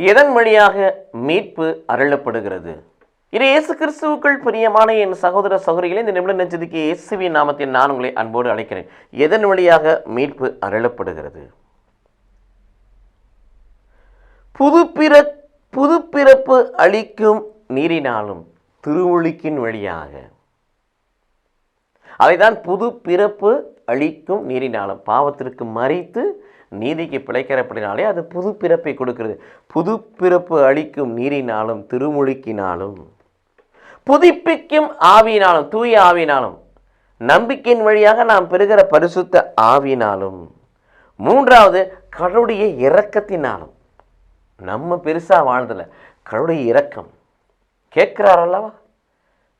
எதன் வழியாக மீட்பு அருளப்படுகிறது. இது இயேசு கிறிஸ்துவுக்குள் பிரியமான என் சகோதர சகோதரிகளை இந்த நிமிடம் நெஞ்சதுக்கு இயேசுவின் நாமத்தில் நான் உங்களை அன்போடு அழைக்கிறேன். எதன் வழியாக மீட்பு அருளப்படுகிறது? புதுப்பிற புதுப்பிறப்பு அளிக்கும் நீரினாலும் திருவுளிக்கின் வழியாக. அதைதான் புது பிறப்பு அளிக்கும் நீரினாலும் பாவத்திற்கு மறித்து நீதிக்கு பிழைக்கிறப்படினாலே அது புது பிறப்பை கொடுக்கிறது. புது பிறப்பு அளிக்கும் நீரினாலும் திருமுழுக்கினாலும் புதுப்பிக்கும் ஆவியினாலும் தூய ஆவியினாலும் நம்பிக்கையின் வழியாக நாம் பெறுகிற பரிசுத்த ஆவியினாலும் மூன்றாவது கடவுடைய இரக்கத்தினாலும் நம்ம பெருசாக வாழ்ந்ததில்ல கடவுடைய இரக்கம். கேட்குறாரல்லவா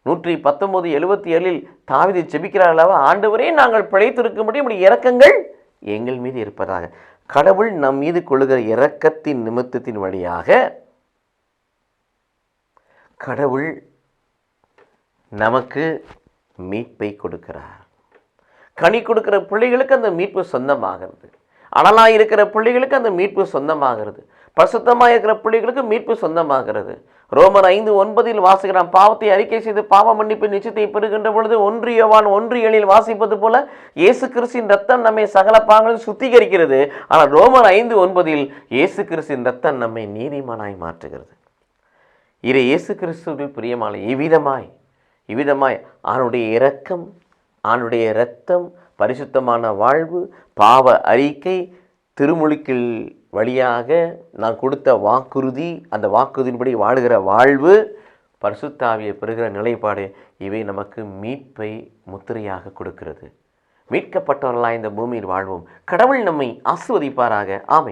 நூற்றி பத்தொம்போது எழுபத்தி ஏழில் தாவிதை செபிக்கிறார்களாவா ஆண்டவரே நாங்கள் பிழைத்திருக்கும்படி நம்முடைய இறக்கங்கள் எங்கள் மீது இருப்பதாக. கடவுள் நம் மீது கொள்ளுகிற இரக்கத்தின் நிமித்தத்தின் வழியாக கடவுள் நமக்கு மீட்பை கொடுக்கிறார். கனி கொடுக்கிற பிள்ளைகளுக்கு அந்த மீட்பு சொந்தமாகிறது. அனலாக இருக்கிற பிள்ளைகளுக்கு அந்த மீட்பு சொந்தமாகிறது. பசுத்தமாக இருக்கிற பிள்ளைகளுக்கு மீட்பு சொந்தமாகிறது. ரோமர் ஐந்து ஒன்பதில் வாசிக்கிறான் பாவத்தை அறிக்கை செய்து பாவ மன்னிப்பு நிச்சயத்தை பெறுகின்ற பொழுது ஒன்றியவான் ஒன்று எழில் வாசிப்பது போல இயேசு கிறிஸ்தின் ரத்தம் நம்மை சகல பாங்களும் சுத்திகரிக்கிறது. ஆனால் ரோமர் ஐந்து ஒன்பதில் இயேசு கிறிஸ்தின் ரத்தம் நம்மை நீதிமானாய் மாற்றுகிறது. இதை இயேசு கிறிஸ்துவில் பிரியமான இவ்விதமாய் இவ்விதமாய் அவனுடைய இரக்கம் அவனுடைய இரத்தம் பரிசுத்தமான வாழ்வு பாவ அறிக்கை திருமுழுக்கில் வழியாக நான் கொடுத்த வாக்குறுதி அந்த வாக்குறுதியின்படி வாழுகிற வாழ்வு பரிசுத்தாவியை பெறுகிற நிலைப்பாடு இவை நமக்கு மீட்பை முத்திரையாக கொடுக்கிறது. மீட்கப்பட்டவர்களாக இந்த பூமியில் வாழ்வோம். கடவுள் நம்மை ஆசிர்வதிப்பாராக. ஆமை